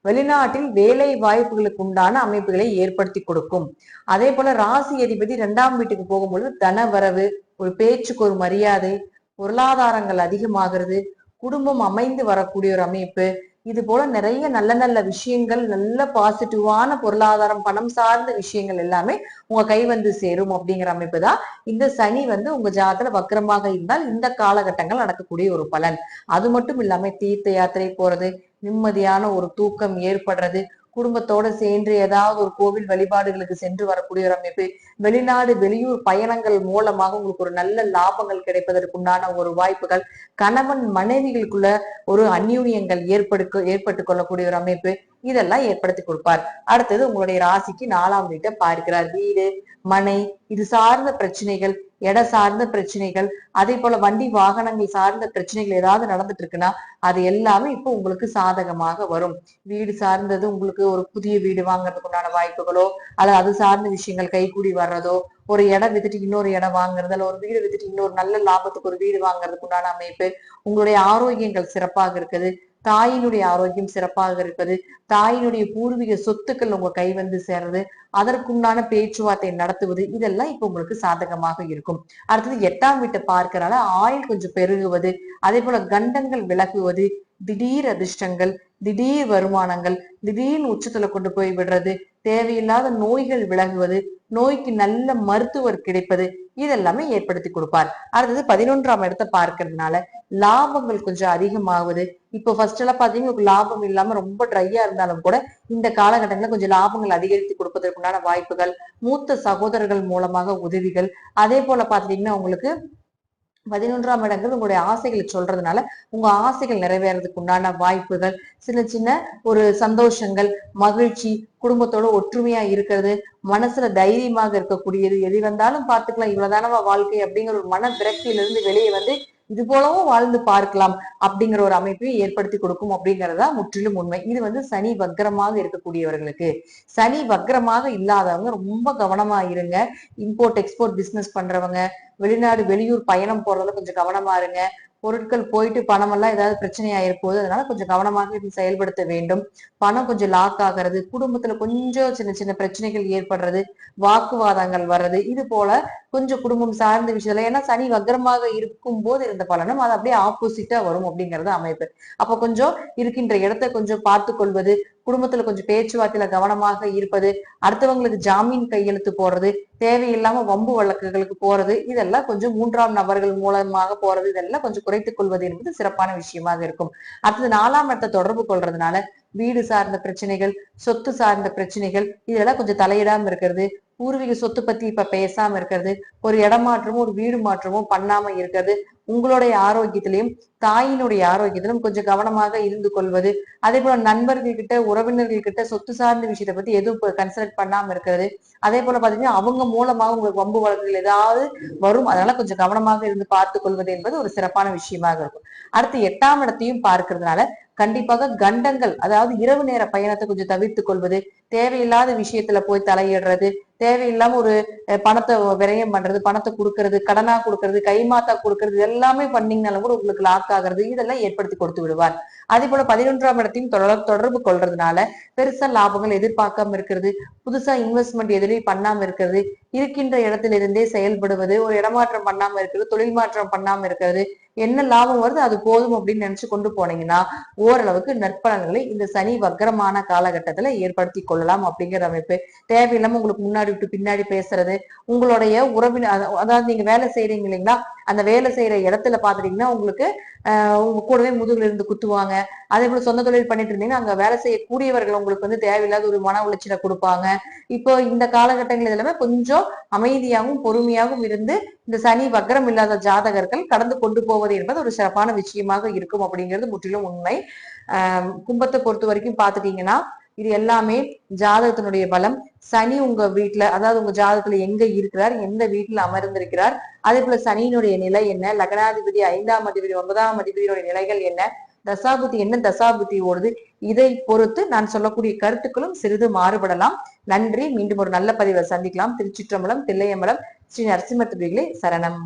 A: வெளிநாட்டில் வேலை வாய்ப்புகளுக்கு உண்டான அமைப்புகளை ஏற்படுத்தி கொடுக்கும். அதே போல ராசி அதிபதி இரண்டாம் வீட்டுக்கு போகும்பொழுது தன வரவு ஒரு பேச்சுக்கு ஒரு மரியாதை பொருளாதாரங்கள் அதிகமாகிறது குடும்பம் அமைந்து வரக்கூடிய ஒரு அமைப்பு. இது போல நிறைய நல்ல நல்ல விஷயங்கள் நல்ல பாசிட்டிவான பொருளாதாரம் பணம் சார்ந்த விஷயங்கள் எல்லாமே உங்க கை வந்து சேரும் அப்படிங்கிற அமைப்பு தான். இந்த சனி வந்து உங்க ஜாதத்துல வக்கரமாக இருந்தால் இந்த காலகட்டங்கள் நடக்கக்கூடிய ஒரு பலன். அது மட்டும் இல்லாம தீர்த்த யாத்திரை போறது நிம்மதியான ஒரு தூக்கம் ஏற்படுறது. குடும்பத்தோட சேர்ந்து ஏதாவது ஒரு கோவில் வழிபாடுகளுக்கு சென்று வரக்கூடிய ஒரு அமைப்பு. வெளிநாடு வெளியூர் பயணங்கள் மூலமாக உங்களுக்கு ஒரு நல்ல லாபங்கள் கிடைப்பதற்குண்டான ஒரு வாய்ப்புகள். கணவன் மனைவிகளுக்குள்ள ஒரு அந்யூன்யங்கள் ஏற்படுக்க ஏற்பட்டு கொள்ளக்கூடிய ஒரு அமைப்பு. இதெல்லாம் ஏற்படுத்தி கொடுப்பார். அடுத்தது உங்களுடைய ராசிக்கு நாலாம் வீட்டை பார்க்கிறார். வீடு மனை இது சார்ந்த பிரச்சனைகள் இடம் சார்ந்த பிரச்சனைகள் அதே போல வண்டி வாகனங்கள் சார்ந்த பிரச்சனைகள் ஏதாவது நடந்துட்டு இருக்குன்னா அது எல்லாமே இப்போ உங்களுக்கு சாதகமாக வரும். வீடு சார்ந்தது உங்களுக்கு ஒரு புதிய வீடு வாங்குறதுக்கு உண்டான வாய்ப்புகளோ அல்லது அது சார்ந்த விஷயங்கள் கைகூடி வர்றதோ ஒரு இடம் வித்துட்டு இன்னொரு இடம் வாங்குறது அல்ல ஒரு வீடு வித்துட்டு இன்னொரு நல்ல லாபத்துக்கு ஒரு வீடு வாங்குறதுக்கு உண்டான அமைப்பு உங்களுடைய ஆரோக்கியங்கள் சிறப்பாக இருக்குது. தாயினுடைய ஆரோக்கியம் சிறப்பாக இருப்பது தாயினுடைய பூர்வீக சொத்துக்கள் உங்க கை வந்து சேர்றது அதற்குண்டான பேச்சுவார்த்தை நடத்துவது இதெல்லாம் இப்ப உங்களுக்கு சாதகமாக இருக்கும். அடுத்தது எட்டாம் வீட்டை பார்க்கறனால ஆயுள் கொஞ்சம் பெருகுவது அதே போல கண்டங்கள் விலகுவது திடீர் அதிர்ஷ்டங்கள் திடீர் வருமானங்கள் திடீர்னு உச்சத்துல கொண்டு போய் விடுறது தேவையில்லாத நோய்கள் விலகுவது நோய்க்கு நல்ல மருத்துவர் கிடைப்பது இதெல்லாமே ஏற்படுத்தி கொடுப்பார். அடுத்தது பதினொன்றாம் இடத்தை பார்க்கறதுனால லாபங்கள் கொஞ்சம் அதிகமாகுது. இப்போ ஃபர்ஸ்ட் எல்லாம் பாத்தீங்கன்னா உங்களுக்கு லாபம் இல்லாம ரொம்ப ட்ரையா இருந்தாலும் கூட இந்த காலகட்டங்களில் கொஞ்சம் லாபங்கள் அதிகரித்து கொடுப்பதற்குண்டான வாய்ப்புகள் மூத்த சகோதரர்கள் மூலமாக உதவிகள் அதே போல பாத்தீங்கன்னா உங்களுக்கு பதினொன்றாம் இடங்கள் உங்களுடைய ஆசைகளை சொல்றதுனால உங்க ஆசைகள் நிறைவேறதுக்கு உண்டான வாய்ப்புகள் சின்ன சின்ன ஒரு சந்தோஷங்கள் மகிழ்ச்சி குடும்பத்தோட ஒற்றுமையா இருக்கிறது மனசுல தைரியமாக இருக்கக்கூடியது எது வந்தாலும் பார்த்துக்கலாம் இவ்வளவுதானவா வாழ்க்கை அப்படிங்கிற ஒரு மன விரக்தியிலிருந்து வெளியே வந்து இது போலவும் வாழ்ந்து பார்க்கலாம் அப்படிங்கிற ஒரு அமைப்பையும் ஏற்படுத்தி கொடுக்கும் அப்படிங்கறதா முற்றிலும் உண்மை. இது வந்து சனி வக்கரமாக இருக்கக்கூடியவர்களுக்கு. சனி வக்கரமாக இல்லாதவங்க ரொம்ப கவனமா இருங்க. இம்போர்ட் எக்ஸ்போர்ட் பிசினஸ் பண்றவங்க வெளிநாடு வெளியூர் பயணம் போறதுல கொஞ்சம் கவனமா இருங்க. பொருட்கள் போயிட்டு பணமெல்லாம் ஏதாவது பிரச்சனையா போகுது அதனால கொஞ்சம் கவனமாக இருந்து செயல்படுத்த வேண்டும். பணம் கொஞ்சம் லாக் ஆகிறது குடும்பத்துல கொஞ்சம் சின்ன சின்ன பிரச்சனைகள் ஏற்படுறது வாக்குவாதங்கள் வர்றது இது போல கொஞ்சம் குடும்பம் சார்ந்த விஷயத்துல ஏன்னா சனி வக்ரமாக இருக்கும் போது இருந்த பலனும் அது அப்படியே ஆப்போசிட்டா வரும் அப்படிங்கறது அமைப்பு. அப்ப கொஞ்சம் இருக்கின்ற இடத்தை கொஞ்சம் பார்த்து கொள்வது குடும்பத்துல கொஞ்சம் பேச்சுவார்த்தையில கவனமாக இருப்பது அடுத்தவங்களுக்கு ஜாமீன் கையெழுத்து போறது தேவையில்லாம வம்பு வழக்குகளுக்கு போறது இதெல்லாம் கொஞ்சம் மூன்றாம் நபர்கள் மூலமாக போறது இதெல்லாம் கொஞ்சம் குறைத்துக் கொள்வது என்பது சிறப்பான விஷயமாக இருக்கும். அடுத்தது நாலாம் இடத்தை தொடர்பு கொள்றதுனால வீடு சார்ந்த பிரச்சனைகள் சொத்து சார்ந்த பிரச்சனைகள் இதெல்லாம் கொஞ்சம் தலையிடாம இருக்கிறது பூர்வீக சொத்து பத்தி இப்ப பேசாம இருக்கிறது ஒரு இடமாற்றமும் ஒரு வீடு மாற்றமும் பண்ணாம இருக்கிறது உங்களுடைய ஆரோக்கியத்திலையும் தாயினுடைய ஆரோக்கியத்திலும் கொஞ்சம் கவனமாக இருந்து கொள்வது அதே போல நண்பர்கள் கிட்ட உறவினர்கள் கிட்ட சொத்து சார்ந்த விஷயத்தை பத்தி எதுவும் கன்சல்ட் பண்ணாம இருக்கிறது அதே போல பாத்தீங்கன்னா அவங்க மூலமாக உங்களுக்கு வம்பு வழக்குகள் ஏதாவது வரும் அதனால கொஞ்சம் கவனமாக இருந்து பார்த்து கொள்வது என்பது ஒரு சிறப்பான விஷயமாக இருக்கும். அடுத்து எட்டாம் இடத்தையும் பார்க்கறதுனால கண்டிப்பாக கண்டங்கள் அதாவது இரவு நேர பயணத்தை கொஞ்சம் தவிர்த்து கொள்வது தேவையில்லாத விஷயத்துல போய் தலையிடுறது தேவையில்லாம ஒரு பணத்தை விரயம் பண்றது பணத்தை கொடுக்கறது கடனா கொடுக்கறது கைமாத்தா கொடுக்கறது எல்லாமே பண்ணீங்கனாலும் கூட உங்களுக்கு லாக் ஆகிறது இதெல்லாம் ஏற்படுத்தி கொடுத்து விடுவார். அதே போல பதினொன்றாம் இடத்தையும் தொடர் தொடர்பு கொள்றதுனால பெருசா லாபங்கள் எதிர்பார்க்காம இருக்கிறது புதுசா இன்வெஸ்ட்மெண்ட் எதுலையும் பண்ணாம இருக்கிறது இருக்கின்ற இடத்திலிருந்தே செயல்படுவது ஒரு இடமாற்றம் பண்ணாம இருக்கிறது தொழில் மாற்றம் பண்ணாம இருக்கிறது என்ன லாபம் வருது அது போதும் அப்படின்னு நினைச்சு கொண்டு போனீங்கன்னா ஓரளவுக்கு நற்பலன்களை இந்த சனி வக்கரமான காலகட்டத்துல ஏற்படுத்தி கொள்ளலாம் அப்படிங்கிற அமைப்பு. தேவையில்லாம உங்களுக்கு முன்னாடி விட்டு பின்னாடி பேசுறது உங்களுடைய உறவினர் அதாவது நீங்க வேலை செய்யறீங்க இல்லைங்களா அந்த வேலை செய்யற இடத்துல பாத்துட்டீங்கன்னா உங்களுக்கு உங்க கூடவே முதுகுல இருந்து குத்துவாங்க. அதே போல சொந்த தொழில் பண்ணிட்டு இருந்தீங்கன்னா அங்க வேலை செய்யக்கூடியவர்கள் உங்களுக்கு வந்து தேவையில்லாத ஒரு மன உளைச்சலை கொடுப்பாங்க. இப்போ இந்த காலகட்டங்கள் எல்லாமே கொஞ்சம் அமைதியாகவும் பொறுமையாகவும் இருந்து இந்த சனி வக்கரம் இல்லாத ஜாதகர்கள் கடந்து கொண்டு போவது என்பது ஒரு சிறப்பான விஷயமாக இருக்கும் அப்படிங்கிறது முற்றிலும் உண்மை. கும்பத்தை பொறுத்த வரைக்கும் பாத்துட்டீங்கன்னா இது எல்லாமே ஜாதகத்தினுடைய பலம். சனி உங்க வீட்டுல அதாவது உங்க ஜாதகத்துல எங்க இருக்கிறார் எந்த வீட்டுல அமர்ந்திருக்கிறார் அதே போல சனியினுடைய நிலை என்ன லக்னாதிபதி ஐந்தாம் அதிபதி ஒன்பதாம் அதிபதியினுடைய நிலைகள் என்ன தசாபுத்தி என்ன தசாபுத்தி ஓடுது? இதை பொறுத்து நான் சொல்லக்கூடிய கருத்துக்களும் சிறிது மாறுபடலாம். நன்றி. மீண்டும் ஒரு நல்ல பதிவை சந்திக்கலாம். திருச்சிற்றம்பலம் தில்லையம்பலம் ஸ்ரீ நரசிம்ம சரணம்.